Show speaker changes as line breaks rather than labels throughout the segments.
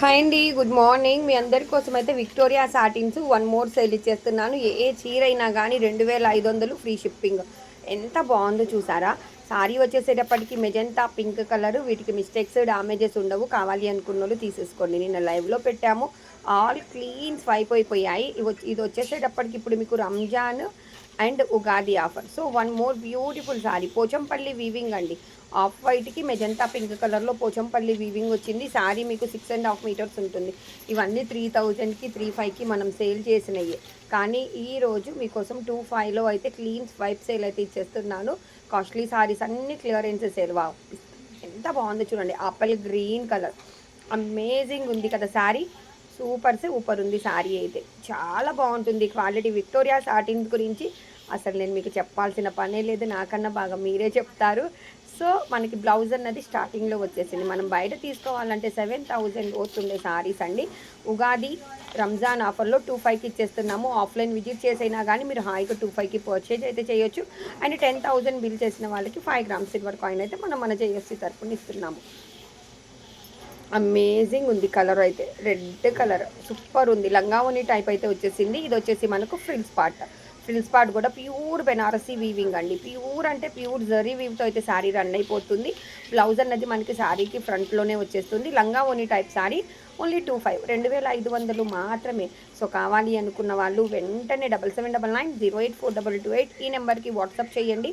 Hi అండి good morning. మీ అందరి కోసం అయితే Victoria satins one more sale ఇచ్చేస్తున్నాను. ఏ చీర అయినా కానీ రెండు వేల ఐదు వందలు ఫ్రీ షిప్పింగ్. ఎంత బాగుందో చూసారా? సారీ వచ్చేసేటప్పటికి మెజంతా పింక్ కలర్ వీటికి మిస్టేక్స్ డామేజెస్ ఉండవు. కావాలి అనుకున్న వాళ్ళు తీసేసుకోండి. నిన్న లైవ్లో పెట్టాము. ఆల్ క్లీన్ స్వైప్ అయిపోయాయి. ఇది వచ్చేసేటప్పటికి ఇప్పుడు మీకు Ramzan and Ugadi offer. So one more beautiful sari. Pochampally weaving అండి. ఆఫ్ వైట్కి మెజంతా పింక్ కలర్లో పోచంపల్లి వీవింగ్ వచ్చింది. సారీ మీకు సిక్స్ అండ్ హాఫ్ మీటర్స్ ఉంటుంది. ఇవన్నీ త్రీ థౌజండ్కి త్రీ ఫైవ్కి మనం సేల్ చేసినవి కానీ ఈరోజు మీకోసం టూ ఫైవ్లో అయితే క్లీన్ స్వైప్ సేల్ అయితే ఇచ్చేస్తున్నాను. కాస్ట్లీ శారీస్ అన్ని క్లియరెన్స్ సేల్. వా ఎంత బాగుందో చూడండి. ఆపల్ గ్రీన్ కలర్ అమేజింగ్ ఉంది కదా శారీ సూపర్ సూపర్ ఊపర్ ఉంది శారీ అయితే. చాలా బాగుంటుంది క్వాలిటీ. విక్టోరియా సాటిన్ గురించి అసలు నేను మీకు చెప్పాల్సిన పనే లేదు. నాకన్నా బాగా మీరే చెప్తారు. సో మనకి బ్లౌజ్ అన్నది స్టార్టింగ్లో వచ్చేసింది. మనం బయట తీసుకోవాలంటే సెవెన్ థౌజండ్ అవుతుండే సారీస్ అండి. ఉగాది రంజాన్ ఆఫర్లో టూ ఫైవ్కి ఇచ్చేస్తున్నాము. ఆఫ్లైన్ విజిట్ చేసైనా కానీ మీరు హాయిగా టూ ఫైవ్కి పర్చేజ్ అయితే చేయొచ్చు. అండ్ టెన్ థౌజండ్ బిల్ చేసిన వాళ్ళకి ఫైవ్ గ్రామ్స్ సిల్వర్ కాయిన్ అయితే మనం మన జేఎఫ్సీ తరఫున ఇస్తున్నాము. అమేజింగ్ ఉంది కలర్ అయితే. రెడ్ కలర్ సూపర్ ఉంది. లంగావోని టైప్ అయితే వచ్చేసింది. ఇది వచ్చేసి మనకు ఫ్రిల్స్ పార్ట్ ఫ్రిల్స్ పార్ట్ కూడా ప్యూర్ బెనారసీ వీవింగ్ అండి. ప్యూర్ అంటే ప్యూర్ జరీ వీవ్తో అయితే శారీ రన్ అయిపోతుంది. బ్లౌజ్ అన్నది మనకి శారీకి ఫ్రంట్లోనే వచ్చేస్తుంది. లంగా ఓని type sari only two five రెండు వేల ఐదు వందలు మాత్రమే. సో కావాలి అనుకున్న వాళ్ళు వెంటనే double seven double nine zero eight four double two eight ఈ నెంబర్కి వాట్సాప్ చేయండి.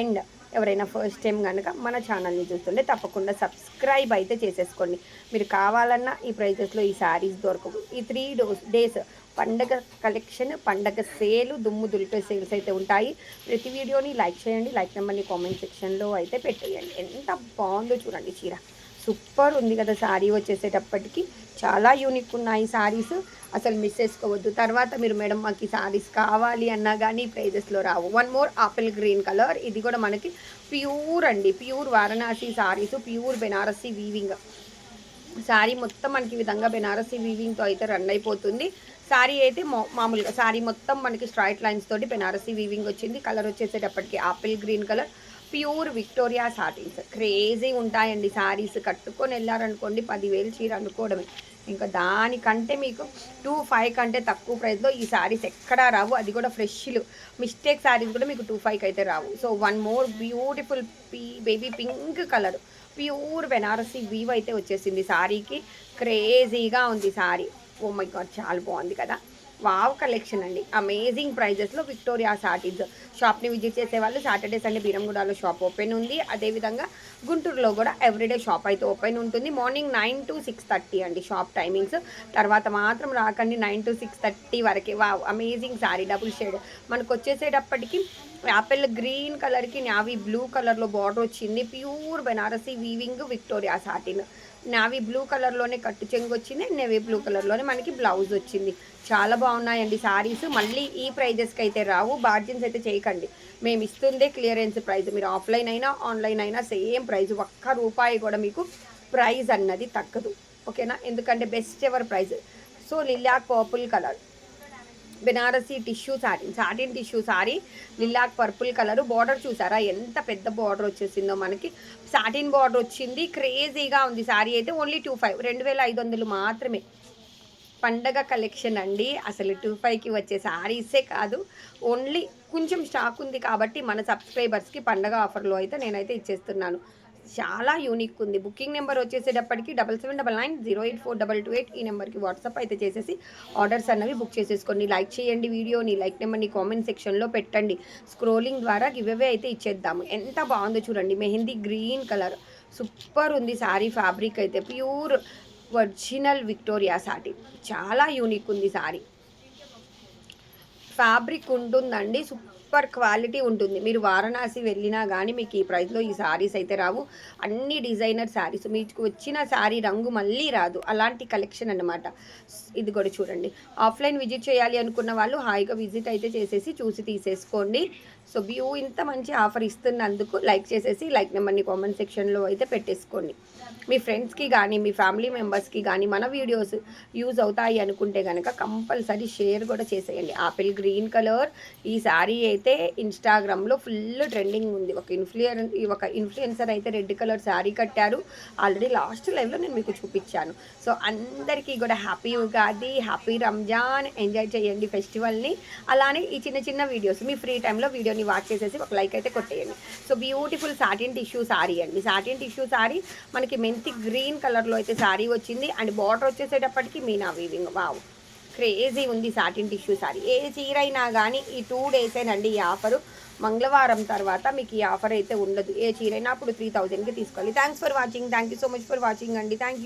అండ్ ఎవరైనా ఫస్ట్ టైం కనుక మన ఛానల్ని చూస్తుంటే తప్పకుండా సబ్స్క్రైబ్ అయితే చేసేసుకోండి. మీరు కావాలన్నా ఈ ప్రైజెస్లో ఈ శారీస్ దొరకవు. ఈ త్రీ డోస్ డేస్ పండగ కలెక్షన్ పండగ సేలు దుమ్ము దులిపే సేల్స్ అయితే ఉంటాయి. ప్రతి వీడియోని లైక్ చేయండి. లైక్ నెంబర్ని కామెంట్ సెక్షన్లో అయితే పెట్టేయండి. ఎంత బాగుందో చూడండి చీర. సూపర్ ఉంది కదా శారీ వచ్చేసేటప్పటికి. చాలా యూనిక్ ఉన్నాయి శారీస్ అసలు మిస్ చేసుకోవద్దు. తర్వాత మీరు మేడం మాకు ఈ శారీస్ కావాలి అన్నా కానీ ప్రైజెస్లో రావు. One more apple green colour ఇది కూడా మనకి ప్యూర్ అండి. Pure Varanasi saris pure Banarasi weaving sari మొత్తం మనకి ఈ విధంగా బెనారసీ వీవింగ్తో అయితే రన్ అయిపోతుంది. శారీ అయితే మా- మామూలుగా శారీ మొత్తం మనకి స్ట్రైట్ లైన్స్ తోటి బెనారసీ వీవింగ్ వచ్చింది. కలర్ వచ్చేసేటప్పటికి apple green colour pure Victoria satins crazy ఉంటాయండి శారీస్ కట్టుకొని వెళ్ళారనుకోండి పదివేలు చీర అనుకోవడమే. ఇంకా దానికంటే మీకు టూ ఫైవ్ కంటే తక్కువ ప్రైస్లో ఈ శారీస్ ఎక్కడా రావు. అది కూడా ఫ్రెష్లు. మిస్టేక్ శారీస్ కూడా మీకు టూ ఫైవ్కి అయితే రావు. So one more beautiful P baby pink colour. Pure Banarasi weave అయితే వచ్చేసింది శారీకి క్రేజీగా ఉంది శారీ ఓ మై గాడ్ చాలా బాగుంది కదా. వావ్ కలెక్షన్ అండి. అమేజింగ్ ప్రైజెస్లో విక్టోరియా సాటీస్ షాప్ని విజిట్ చేసే వాళ్ళు సాటర్డే సండే బీరంగూడలో షాప్ ఓపెన్ ఉంది. అదేవిధంగా గుంటూరులో కూడా ఎవ్రీడే షాప్ అయితే ఓపెన్ ఉంటుంది. Morning nine to six thirty అండి షాప్ టైమింగ్స్ తర్వాత మాత్రం రాకండి నైన్ టు సిక్స్ థర్టీ వరకే. Wow amazing sari double shade మనకు వచ్చేసేటప్పటికి యాపిల్ గ్రీన్ కలర్కి నావీ బ్లూ కలర్లో బార్డర్ వచ్చింది. Pure Banarasi weaving Victoria satin navy blue కలర్లోనే కట్టు చెంగు వచ్చింది నేవీ బ్లూ కలర్లోనే మనకి బ్లౌజ్ వచ్చింది. చాలా బాగున్నాయండి సారీస్. మళ్ళీ ఈ ప్రైజెస్కి అయితే రావు బార్జిన్స్ అయితే చేయకండి. మేము ఇస్తుందే క్లియరెన్స్ ప్రైస్ మీరు ఆఫ్లైన్ అయినా ఆన్లైన్ అయినా సేమ్ ప్రైస్ ఒక్క రూపాయి కూడా మీకు ప్రైజ్ అన్నది తగ్గదు. ఓకేనా? ఎందుకంటే best ever price so lilac purple colour Banarasi tissue sari satin tissue sari lilac purple colour border చూసారా? ఎంత పెద్ద బార్డర్ వచ్చేసిందో మనకి. సాటిన్ బార్డర్ వచ్చింది క్రేజీగా ఉంది సారీ అయితే ఓన్లీ టూ ఫైవ్ రెండు వేల ఐదు వందలు మాత్రమే. పండగ కలెక్షన్ అండి అసలు టూ ఫైవ్కి వచ్చే శారీసే కాదు. ఓన్లీ కొంచెం స్టాక్ ఉంది కాబట్టి మన సబ్స్క్రైబర్స్కి పండగ ఆఫర్లో అయితే నేనైతే ఇచ్చేస్తున్నాను. చాలా యూనిక్ ఉంది. బుకింగ్ నెంబర్ వచ్చేసేటప్పటికి double seven double nine zero eight four double two eight ఈ నెంబర్కి వాట్సాప్ అయితే చేసేసి ఆర్డర్స్ అన్నవి బుక్ చేసేసుకోండి. లైక్ చేయండి వీడియోని లైక్ నెంబర్ని కామెంట్ సెక్షన్లో పెట్టండి. స్క్రోలింగ్ ద్వారా గివ్ అవే అయితే ఇచ్చేద్దాము. ఎంత బాగుందో చూడండి. మెహందీ గ్రీన్ కలర్ సూపర్ ఉంది శారీ ఫ్యాబ్రిక్ అయితే. ప్యూర్ ఒరిజినల్ విక్టోరియా సాటి చాలా యూనిక్ ఉంది సారీ ఫ్యాబ్రిక్ ఉంటుందండి. సూపర్ సూపర్ క్వాలిటీ ఉంటుంది. మీరు వారణాసి వెళ్ళినా కానీ మీకు ఈ ప్రైస్లో ఈ శారీస్ అయితే రావు. అన్ని డిజైనర్ శారీస్ మీకు వచ్చిన శారీ రంగు మళ్ళీ రాదు. అలాంటి కలెక్షన్ అన్నమాట. ఇది కూడా చూడండి. ఆఫ్లైన్ విజిట్ చేయాలి అనుకున్న వాళ్ళు హాయిగా విజిట్ అయితే చేసేసి చూసి తీసేసుకోండి. సో వ్యూ ఇంత మంచి ఆఫర్ ఇస్తున్నందుకు లైక్ చేసేసి లైక్ నెంబర్ని కామెంట్ సెక్షన్లో అయితే పెట్టేసుకోండి. మీ ఫ్రెండ్స్కి కానీ మీ ఫ్యామిలీ మెంబర్స్కి కానీ మన వీడియోస్ యూజ్ అవుతాయి అనుకుంటే కనుక కంపల్సరీ షేర్ కూడా చేసేయండి. ఆపిల్ గ్రీన్ కలర్ ఈ శారీ అయితే ఇన్స్టాగ్రామ్లో ఫుల్ ట్రెండింగ్ ఉంది. ఒక ఇన్ఫ్లుయర్ ఒక ఇన్ఫ్లుయెన్సర్ అయితే రెడ్ కలర్ శారీ కట్టారు. ఆల్రెడీ లాస్ట్ లైవ్లో నేను మీకు చూపించాను. సో అందరికీ కూడా happy Ugadi happy Ramzan enjoy చేయండి ఫెస్టివల్ని. అలానే ఈ చిన్న చిన్న వీడియోస్ మీ ఫ్రీ టైంలో వీడియోని వాచ్ చేసేసి ఒక లైక్ అయితే కొట్టేయండి. So beautiful satin tissue sari అండి. సాటిన్ టిష్యూ సారీ మనకి మెంతి గ్రీన్ కలర్లో అయితే సారీ వచ్చింది. అండ్ బార్డర్ వచ్చేసేటప్పటికి మీనా వీవింగ్ వావ్ క్రేజీ ఉంది సాటిన్ టిష్యూ సారీ ఏ చీర అయినా కానీ ఈ టూ డేసేనండి ఈ ఆఫరు మంగళవారం తర్వాత మీకు ఈ ఆఫర్ అయితే ఉండదు. ఏ చీర అప్పుడు త్రీ థౌజండ్కి తీసుకోవాలి. Thanks for watching thank you so much for watching అండి. Thank you